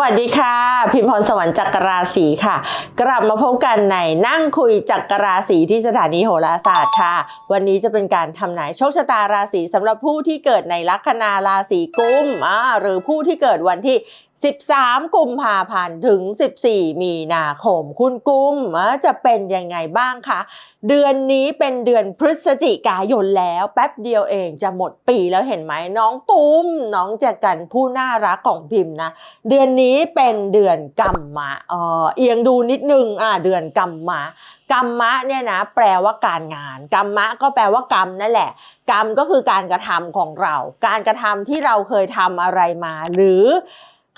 สวัสดีค่ะ พิมพรสวรรค์จักรราศีค่ะ กลับมาพบกันในนั่งคุยจักรราศีที่สถานีโหราศาสตร์ค่ะ วันนี้จะเป็นการทำนายโชคชะตาราศีสำหรับผู้ที่เกิดในลัคนาราศีกุมอ่าหรือผู้ที่เกิดวันที่ 13 กุมภาพันธ์ถึง 14 มีนาคม คุณกุมจะเป็นยังไงบ้างคะ เดือนนี้เป็นเดือนพฤศจิกายนแล้ว แป๊บเดียวเองจะหมดปีแล้วเห็นไหมน้องกุมน้องแจกันผู้น่ารักของพิมพ์นะ เดือนนี้เป็นเดือนกัมมะเออเอียงดูนิดนึงอ่าเดือนกัมมะกัมมะเนี่ยนะแปลว่าการงานกัมมะก็แปลว่ากรรมนั่นแหละ กรรมก็คือการกระทำของเรา การกระทำที่เราเคยทำอะไรมาหรือ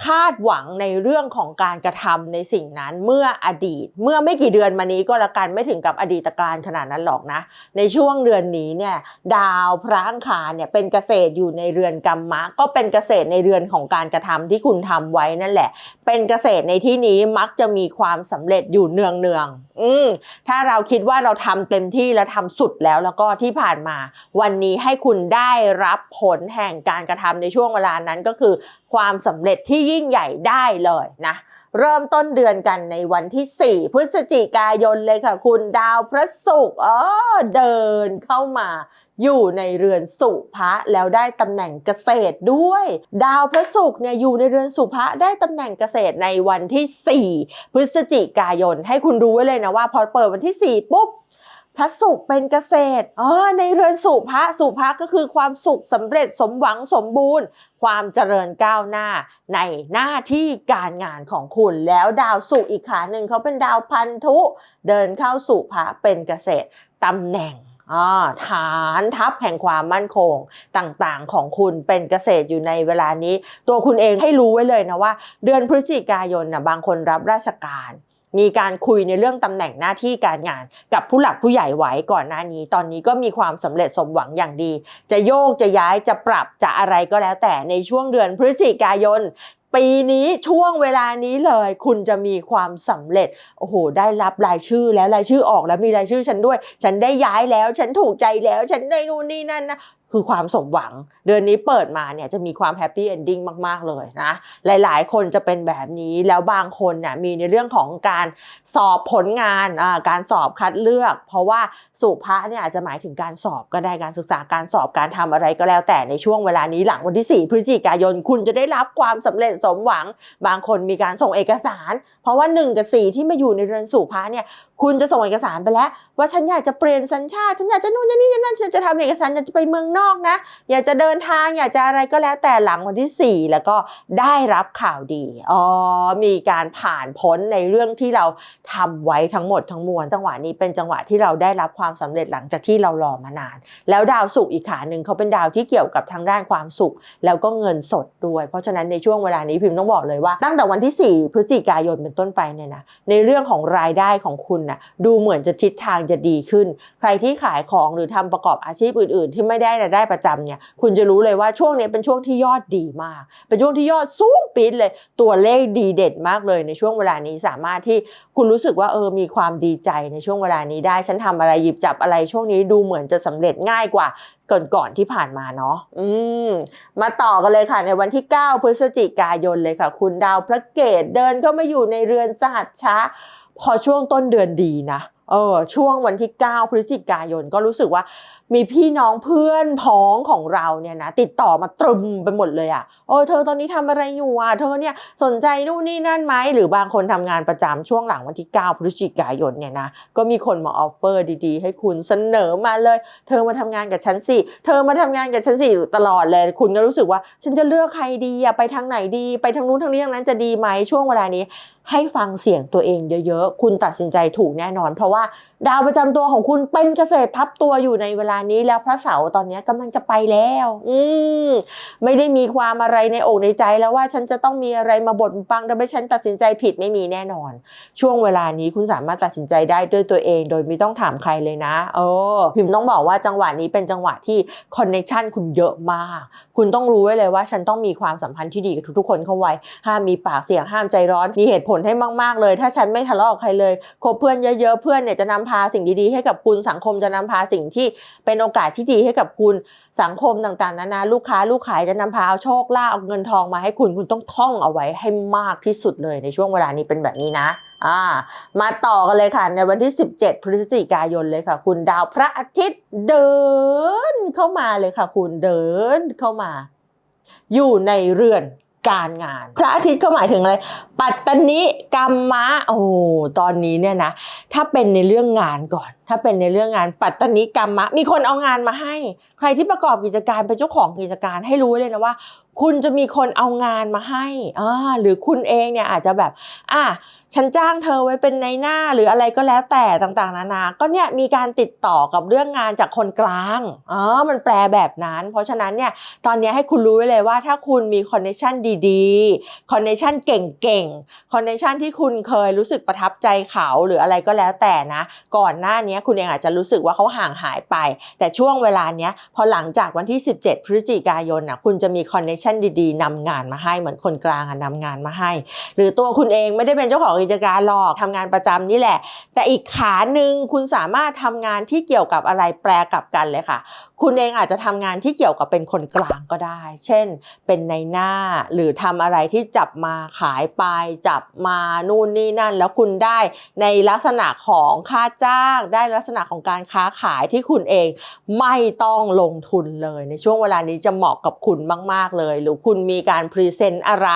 คาดหวังในเรื่องของการกระทำในสิ่งนั้นเมื่ออดีต เมื่อไม่กี่เดือนมานี้ก็แล้วกันไม่ถึงกับอดีตการขนาดนั้นหรอกนะ ในช่วงเดือนนี้เนี่ยดาวพระอังคารเนี่ยเป็นเกษตรอยู่ในเรือนกรรมะก็เป็นเกษตรในเรือนของการกระทำที่คุณทำไว้นั่นแหละ เป็นเกษตรในที่นี้มักจะมีความสำเร็จอยู่เนืองเนืองๆอืมถ้าเราคิดว่าเราทำเต็มที่แล้วทำสุดแล้วแล้วก็ที่ผ่านมา วันนี้ให้คุณได้รับผลแห่งการกระทำในช่วงเวลานั้นก็คือ ความสำเร็จที่ยิ่งใหญ่ได้เลยนะเริ่มต้นเดือนกันในวันที่ 4 พฤศจิกายนเลยค่ะ คุณดาวพระศุกร์เออเดินเข้ามา อยู่ในเรือนสุภะแล้วได้ตำแหน่งเกษตรด้วย ดาวพระศุกร์เนี่ยอยู่ในเรือนสุภะได้ตำแหน่งเกษตรในวันที่ 4 พฤศจิกายน ให้คุณรู้ไว้เลยนะว่า พอเปิดวันที่ 4 ปุ๊บ ระศุกร์เป็นเกษตรอ๋อในเรือนสุภะสุภะก็คือความสุขสำเร็จสมหวังสมบูรณ์ ความเจริญก้าวหน้าในหน้าที่การงานของคุณ แล้วดาวศุอีกขาหนึ่งเขาเป็นดาวพันธุ เดินเข้าสู่พระเป็นเกษตรตำแหน่งอ่าฐานทัพแห่งความมั่นคงต่างๆของคุณเป็นเกษตรอยู่ในเวลานี้ ตัวคุณเองให้รู้ไว้เลยนะว่า เดือนพฤศจิกายนนะบางคนรับราชการ มีการคุยในเรื่องตำแหน่งหน้าที่การงาน กับผู้หลักผู้ใหญ่ไว้ก่อนหน้านี้ ตอนนี้ก็มีความสำเร็จสมหวังอย่างดี จะโยกจะย้ายจะปรับจะอะไรก็แล้วแต่ในช่วงเดือนพฤศจิกายนปีนี้ช่วงเวลานี้เลย คุณจะมีความสำเร็จโอ้โหได้รับรายชื่อแล้วรายชื่อออกแล้วมีรายชื่อฉันด้วย ฉันได้ย้ายแล้ว ฉันถูกใจแล้ว ฉันได้นู่นนี่นั่นนะ คือความสมหวัง เดือนนี้เปิดมาเนี่ยจะมีความแฮปปี้เอนดิ้งมาก ๆ เลยนะหลายๆ คนจะเป็นแบบนี้แล้วบางคนเนี่ยมีในเรื่องของการสอบผลงานการสอบคัดเลือก เพราะว่าสุภาเนี่ยอาจจะหมายถึงการสอบก็ได้การศึกษาการสอบการทำอะไรก็แล้ว แต่ในช่วงเวลานี้หลังวันที่ 4 พฤศจิกายน คุณจะได้รับความสำเร็จสมหวัง บางคนมีการส่งเอกสาร ราะว่า 1 กับ 4 ที่มาอยู่ในเรือนสุภาเนี่ยคุณจะส่งเอกสารไปแล้ว ว่าฉันอยากจะเปลี่ยนสัญชาติ ฉันอยากจะนู่นจะนี่จะนั่นฉันจะทำเอกสารอยากจะไปเมืองนอกนะ อยากจะเดินทางอยากจะอะไรก็แล้วแต่หลังวันที่ 4 แล้วก็ได้รับข่าวดีอ๋อมีการผ่านพ้นในเรื่องที่เราทำไว้ทั้งหมดทั้งมวลจังหวะนี้เป็นจังหวะที่เราได้รับความสำเร็จหลังจากที่เรารอมานาน แล้วดาวศุกอีกขาหนึ่งเขาเป็นดาวที่เกี่ยวกับทางด้านความสุข แล้วก็เงินสดด้วย เพราะฉะนั้นในช่วงเวลานี้พิมพ์ต้องบอกเลยว่าตั้งแต่วันที่ 4 พฤศจิกายนเป็นต้นไปเนี่ยนะในเรื่องของรายได้ของคุณนะดูเหมือนจะทิศทางจะดีขึ้น ใครที่ขายของหรือทำประกอบอาชีพอื่น ๆ ที่ไม่ได้รายได้ประจำเนี่ยคุณจะรู้เลยว่าช่วงนี้เป็นช่วงที่ยอดดีมาก เป็นช่วงที่ยอดสูงปี๊ดเลยตัวเลขดีเด็ดมากเลยในช่วงเวลานี้สามารถที่ คุณรู้สึกว่าเออมีความดีใจในช่วงเวลานี้ได้ ฉันทำอะไรหยิบจับอะไรช่วงนี้ดูเหมือนจะสำเร็จง่ายกว่าก่อนๆที่ผ่านมาเนาะอืมมาต่อกันเลยค่ะในวันที่ 9 พฤศจิกายนเลยค่ะ คุณดาวพระเกตเดินก็มาอยู่ในเรือนสหัชชะ พอช่วงต้นเดือนดีนะ เออช่วงวันที่ 9 พฤศจิกายนก็รู้สึกว่ามีพี่น้องเพื่อนพ้องของเราเนี่ยนะติดต่อมาตรึมไปหมดเลยอะ่ะโอ้เธอตอนนี้ทำอะไรอยู่อะเธอเนี่ยสนใจนู่นนี่นั่นไหมหรือบางคนทำงานประจำช่วงหลังวันที่ 9 พฤศจิกายนเนี่ยนะก็มีคนมาออฟเฟอร์ดีๆ ให้คุณเสนอมาเลย เธอมาทำงานกับฉันสิเธอมาทำงานกับฉันสิตลอดเลย คุณก็รู้สึกว่าฉันจะเลือกใครดีอะไปทางไหนดี ไปทางนู้นทางนี้ทางนั้นจะดีไหมช่วงเวลานี้ ให้ฟังเสียงตัวเองเยอะๆคุณตัดสินใจถูกแน่นอนเพราะว่า lá ดาวประจำตัวของคุณเป็นเกษตรทับตัวอยู่ในเวลานี้แล้วพระเสาร์ตอนนี้กำลังจะไปแล้ว อืมไม่ได้มีความอะไรในอกในใจแล้วว่าฉันจะต้องมีอะไรมาบดบังทำให้ฉันตัดสินใจผิดไม่มีแน่นอน ช่วงเวลานี้คุณสามารถตัดสินใจได้ด้วยตัวเอง โดยไม่ต้องถามใครเลยนะเออพิมพ์ต้องบอกว่าจังหวะนี้เป็นจังหวะที่คอนเนคชันคุณเยอะมาก คุณต้องรู้ไว้เลยว่าฉันต้องมีความสัมพันธ์ที่ดีกับทุกๆคนเข้าไว้ห้ามมีปากเสียงห้ามใจร้อนมีเหตุผลให้มาก ๆ เลย ถ้าฉันไม่ทะเลาะกับใครเลยคบเพื่อนเยอะๆเพื่อนเนี่ยจะนำพาสิ่งดีๆ ให้กับคุณสังคมจะนำพาสิ่งที่เป็นโอกาสที่ดีให้กับคุณสังคมต่างๆนานาลูกค้าลูกขายจะนำพาเอาโชคลาภเอาเงินทองมาให้คุณคุณต้องท่องเอาไว้ให้มากที่สุดเลยในช่วงเวลานี้เป็นแบบนี้นะอ่ามาต่อกันเลยค่ะ ในวันที่ 17 พฤศจิกายนเลยค่ะ คุณดาวพระอาทิตย์เดินเข้ามาเลยค่ะ คุณเดินเข้ามา อยู่ในเรือน การงาน พระอาทิตย์ก็หมายถึงอะไร ปัตตนิกรรมะโอ้ตอนนี้เนี่ยนะ ถ้าเป็นในเรื่องงานก่อน ถ้าเป็นในเรื่องงานปัตตนิกรรมะ มีคนเอางานมาให้ ใครที่ประกอบกิจการเป็นเจ้าของกิจการให้รู้เลยนะว่า คุณจะมีคนเอางานมาให้อ่าหรือคุณเองเนี่ยอาจจะแบบอะฉันจ้างเธอไว้เป็นในหน้าหรืออะไรก็แล้วแต่ต่างๆ นานา ก็เนี่ยมีการติดต่อกับเรื่องงานจากคนกลางอ๋อมันแปลแบบนั้น เพราะฉะนั้นเนี่ยตอนนี้ให้คุณรู้ไว้เลยว่าถ้าคุณมีคอนเนคชันดีๆคอนเนคชันเก่งๆคอนเนคชันที่คุณเคยรู้สึกประทับใจเขาหรืออะไรก็แล้วแต่นะ ก่อนหน้านี้คุณเองอาจจะรู้สึกว่าเขาห่างหายไป แต่ช่วงเวลาเนี้ยพอหลังจากวันที่ 17 พฤศจิกายนนะคุณจะมีคอนเนคชันดีๆนำงานมาให้เหมือนคนกลางอะนำงานมาให้ หรือตัวคุณเองไม่ได้เป็นเจ้าของกิจการหรอกทำงานประจำนี่แหละ แต่อีกขาหนึ่งคุณสามารถทำงานที่เกี่ยวกับอะไรแปลกับกันเลยค่ะ คุณเองอาจจะทำงานที่เกี่ยวกับเป็นคนกลางก็ได้ เช่น เป็นในหน้าหรือทำอะไรที่จับมาขายไป จับมานู่นนี่นั่น แล้วคุณได้ในลักษณะของค่าจ้าง ได้ลักษณะของการค้าขายที่คุณเองไม่ต้องลงทุนเลย ในช่วงเวลานี้จะเหมาะกับคุณมาก ๆเลย หรือคุณมีการพรีเซนต์อะไร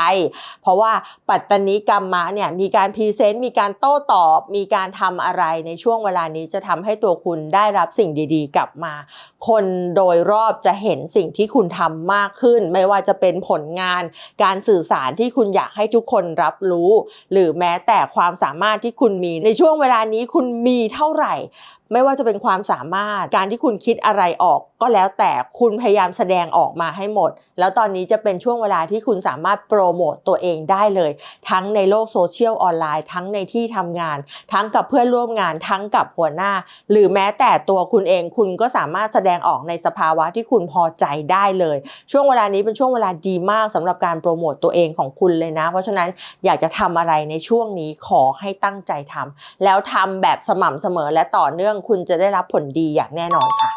เพราะว่าปัตตนิกรรมะเนี่ยมีการพรีเซนต์มีการโต้ตอบ มีการทำอะไรในช่วงเวลานี้จะทำให้ตัวคุณได้รับสิ่งดี ๆ กลับมา คนโดยรอบจะเห็นสิ่งที่คุณทำมากขึ้น ไม่ว่าจะเป็นผลงาน การสื่อสารที่คุณอยากให้ทุกคนรับรู้ หรือแม้แต่ความสามารถที่คุณมีในช่วงเวลานี้คุณมีเท่าไหร่ ไม่ว่าจะเป็นความสามารถ การที่คุณคิดอะไรออก ก็แล้วแต่คุณพยายามแสดงออกมาให้หมด แล้วตอนนี้จะเป็นช่วงเวลาที่คุณสามารถโปรโมตตัวเองได้เลย ทั้งในโลกโซเชียลออนไลน์ ทั้งในที่ทำงาน ทั้งกับเพื่อนร่วมงาน ทั้งกับหัวหน้า หรือแม้แต่ตัวคุณเองคุณก็สามารถแสดงออกในสภาวะที่คุณพอใจได้เลย ช่วงเวลานี้เป็นช่วงเวลาดีมากสำหรับการโปรโมตตัวเองของคุณเลยนะ เพราะฉะนั้นอยากจะทำอะไรในช่วงนี้ขอให้ตั้งใจทำแล้วทำแบบสม่ำเสมอและต่อเนื่องคุณจะได้รับผลดีอย่างแน่นอนค่ะ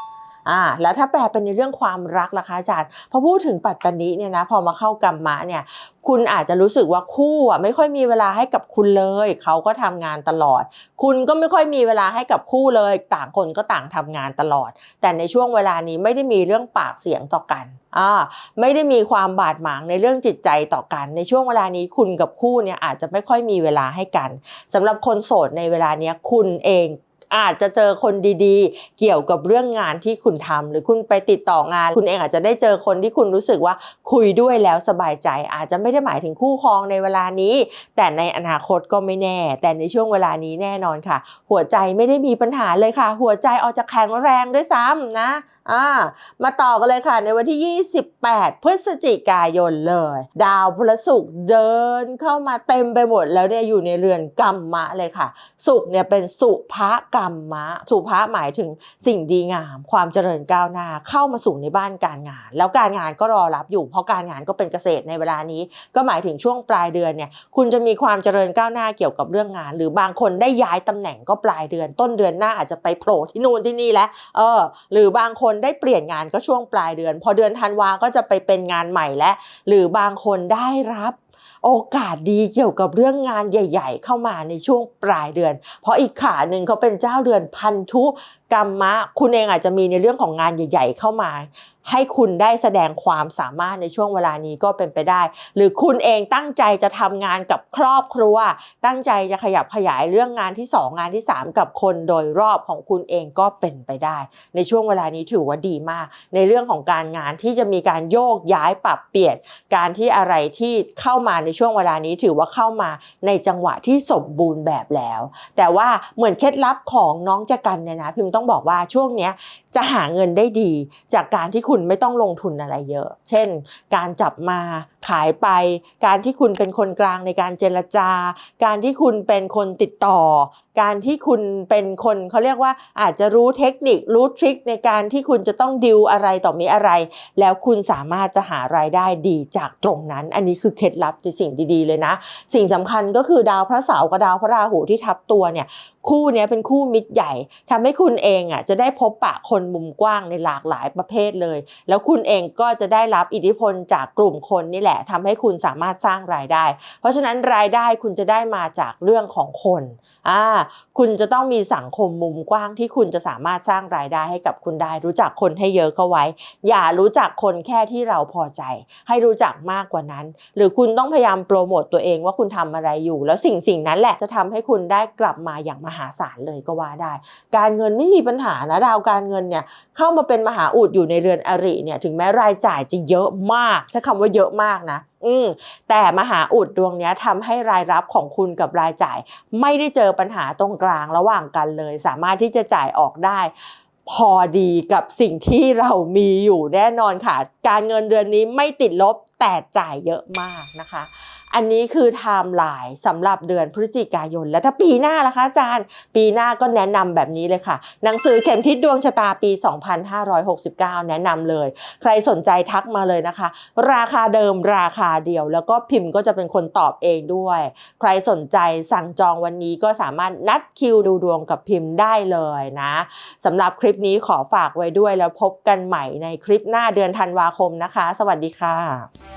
อ่าแล้วถ้าแปลเป็นในเรื่องความรักล่ะคะอาจารย์พอพูดถึงปัตตานิเนี่ยนะพอมาเข้ากรรมะเนี่ยคุณอาจจะรู้สึกว่าคู่อะไม่ค่อยมีเวลาให้กับคุณเลย เขาก็ทำงานตลอด คุณก็ไม่ค่อยมีเวลาให้กับคู่เลย ต่างคนก็ต่างทำงานตลอด แต่ในช่วงเวลานี้ไม่ได้มีเรื่องปากเสียงต่อกันอ่าไม่ได้มีความบาดหมางในเรื่องจิตใจต่อกัน ในช่วงเวลานี้คุณกับคู่เนี่ยอาจจะไม่ค่อยมีเวลาให้กันสำหรับคนโสดในเวลาเนี้ยคุณเอง อาจจะเจอคนดีๆ เกี่ยวกับเรื่องงานที่คุณทำหรือคุณไปติดต่องาน คุณเองอาจจะได้เจอคนที่คุณรู้สึกว่าคุยด้วยแล้วสบายใจ อาจจะไม่ได้หมายถึงคู่ครองในเวลานี้ แต่ในอนาคตก็ไม่แน่ แต่ในช่วงเวลานี้แน่นอนค่ะ หัวใจไม่ได้มีปัญหาเลยค่ะ หัวใจออกจะแข็งแรงด้วยซ้ำนะ อ่ามาต่อกันเลยค่ะในวันที่ 28 พฤศจิกายนเลย ดาวพฤหัสศุกร์เดินเข้ามาเต็มไปหมดแล้วเนี่ยอยู่ในเรือนกรรมะเลยค่ะสุขเนี่ยเป็นสุภกรรมะ สุภะหมายถึงสิ่งดีงาม ความเจริญก้าวหน้าเข้ามาสู่ในบ้านการงาน แล้วการงานก็รอรับอยู่ เพราะการงานก็เป็นเกษตรในเวลานี้ ก็หมายถึงช่วงปลายเดือนเนี่ยคุณจะมีความเจริญก้าวหน้าเกี่ยวกับเรื่องงาน หรือบางคนได้ย้ายตำแหน่งก็ปลายเดือน ต้นเดือนหน้าอาจจะไปโผล่ที่นู่นที่นี่แล้วเออหรือบางคนได้เปลี่ยนงานก็ช่วงปลายเดือน พอเดือนธันวาก็จะไปเป็นงานใหม่แล้วหรือบางคนได้รับโอกาสดีเกี่ยวกับเรื่องงานใหญ่ ๆ เข้ามาในช่วงปลายเดือน เพราะอีกขาหนึ่งเขาเป็นเจ้าเดือนพันธุ กรรมะคุณเองอาจจะมีในเรื่องของงานใหญ่ ๆ เข้ามา ให้คุณได้แสดงความสามารถในช่วงเวลานี้ก็เป็นไปได้ หรือคุณเองตั้งใจจะทำงานกับครอบครัว ตั้งใจจะขยับขยายเรื่องงานที่ 2 งานที่ 3 กับคนโดยรอบของคุณเองก็เป็นไปได้ ในช่วงเวลานี้ถือว่าดีมาก ในเรื่องของการงานที่จะมีการโยกย้ายปรับเปลี่ยน การที่อะไรที่เข้ามาในช่วงเวลานี้ถือว่าเข้ามาในจังหวะที่สมบูรณ์แบบแล้ว แต่ว่าเหมือนเคล็ดลับของน้องจักันเนี่ยนะพิมต้องบอกว่าช่วงนี้จะหาเงินได้ดีจากการที่คุณไม่ต้องลงทุนอะไรเยอะ เช่น การจับมา ขายไป การที่คุณเป็นคนกลางในการเจรจา การที่คุณเป็นคนติดต่อ การที่คุณเป็นคนเขาเรียกว่าอาจจะรู้เทคนิครู้ทริคในการที่คุณจะต้องดิวอะไรต่อมีอะไร แล้วคุณสามารถจะหารายได้ดีจากตรงนั้น อันนี้คือเคล็ดลับในสิ่งดีๆเลยนะ สิ่งสำคัญก็คือดาวพระเสาร์กับดาวพระราหูที่ทับตัวเนี่ยคู่เนี้ยเป็นคู่มิตรใหญ่ทำให้คุณเองอะจะได้พบปะคนมุมกว้างในหลากหลายประเภทเลย แล้วคุณเองก็จะได้รับอิทธิพลจากกลุ่มคนนี่แหละทำให้คุณสามารถสร้างรายได้ เพราะฉะนั้นรายได้คุณจะได้มาจากเรื่องของคนอ่าคุณจะต้องมีสังคมมุมกว้างที่คุณจะสามารถสร้างรายได้ให้กับคุณได้ รู้จักคนให้เยอะเข้าไว้ อย่ารู้จักคนแค่ที่เราพอใจ ให้รู้จักมากกว่านั้น หรือคุณต้องพยายามโปรโมตตัวเองว่าคุณทำอะไรอยู่ แล้วสิ่งสิ่งนั้นแหละจะทำให้คุณได้กลับมาอย่างมหาศาลเลยก็ว่าได้ การเงินไม่มีปัญหานะดาวการเงินเนี่ยเข้ามาเป็นมหาอุดอยู่ในเรือนอริเนี่ยถึงแม้รายจ่ายจะเยอะมากใช้คำว่าเยอะมากนะ อืมแต่มหาอุดดวงนี้ทำให้รายรับของคุณกับรายจ่าย ไม่ได้เจอปัญหาตรงกลางระหว่างกันเลย สามารถที่จะจ่ายออกได้ พอดีกับสิ่งที่เรามีอยู่แน่นอนค่ะ การเงินเดือนนี้ไม่ติดลบแต่จ่ายเยอะมากนะคะ อันนี้คือไทม์ไลน์สำหรับเดือนพฤศจิกายน แล้วถ้าปีหน้าล่ะคะอาจารย์ ปีหน้าก็แนะนำแบบนี้เลยค่ะ หนังสือเข็มทิศดวงชะตาปี 2569 แนะนำเลย ใครสนใจทักมาเลยนะคะ ราคาเดิมราคาเดียว แล้วก็พิมพ์ก็จะเป็นคนตอบเองด้วย ใครสนใจสั่งจองวันนี้ก็สามารถนัดคิวดูดวงกับพิมพ์ได้เลยนะสำหรับคลิปนี้ขอฝากไว้ด้วยแล้วพบกันใหม่ในคลิปหน้าเดือนธันวาคมนะคะ สวัสดีค่ะ